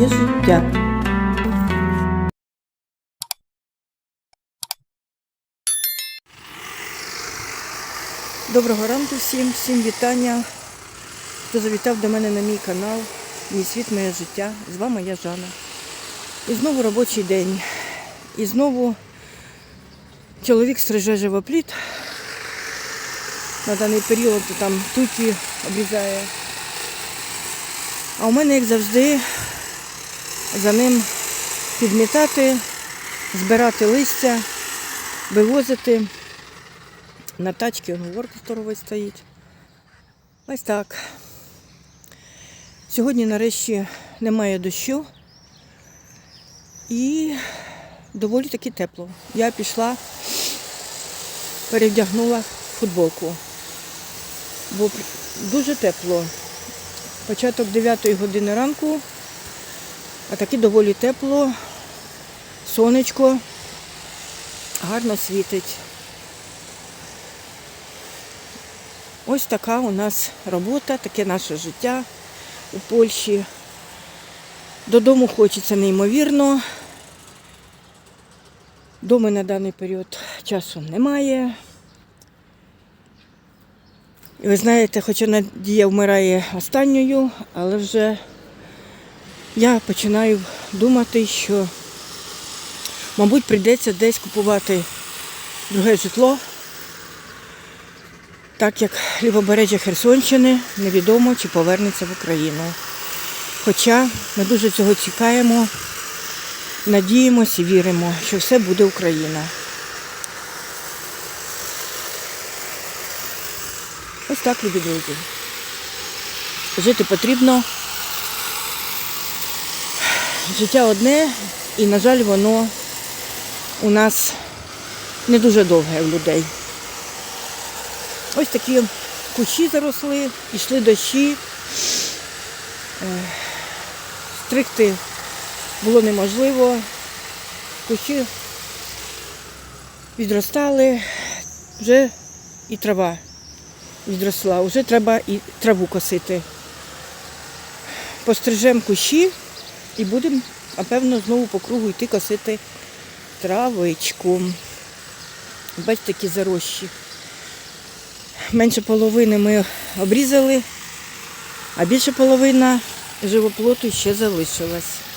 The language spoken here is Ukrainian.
моє життя. Доброго ранку всім, всім вітання. Хто завітав до мене на мій канал, мій світ, моє життя. З вами я Жанна. І знову робочий день. І знову чоловік стриже живопліт. На даний період там туті обрізає. А у мене, як завжди, за ним підмітати, збирати листя, вивозити. На тачці горка здоровий стоїть. Ось так. Сьогодні нарешті немає дощу і доволі таки тепло. Я пішла, перевдягнула футболку, бо дуже тепло. Початок 9 години ранку, а таки доволі тепло, сонечко гарно світить. Ось така у нас робота, таке наше життя у Польщі. Додому хочеться неймовірно. Доми на даний період часу немає. І ви знаєте, хоча Надія вмирає останньою, але вже я починаю думати, що, мабуть, прийдеться десь купувати друге житло, так як лівобережжя Херсонщини невідомо, чи повернеться в Україну. Хоча ми дуже цього чекаємо, надіємося і віримо, що все буде Україна. Ось так, любі друзі. Жити потрібно. Життя одне, і, на жаль, воно у нас не дуже довге у людей. Ось такі кущі заросли, йшли дощі. Е, Стригти було неможливо. Кущі відростали, вже і трава відросла, вже треба і траву косити. Пострижемо кущі і будемо, напевно, знову по кругу йти косити травичку. Бачите, такі зарощі. Менше половини ми обрізали, а більше половина живоплоту ще залишилась.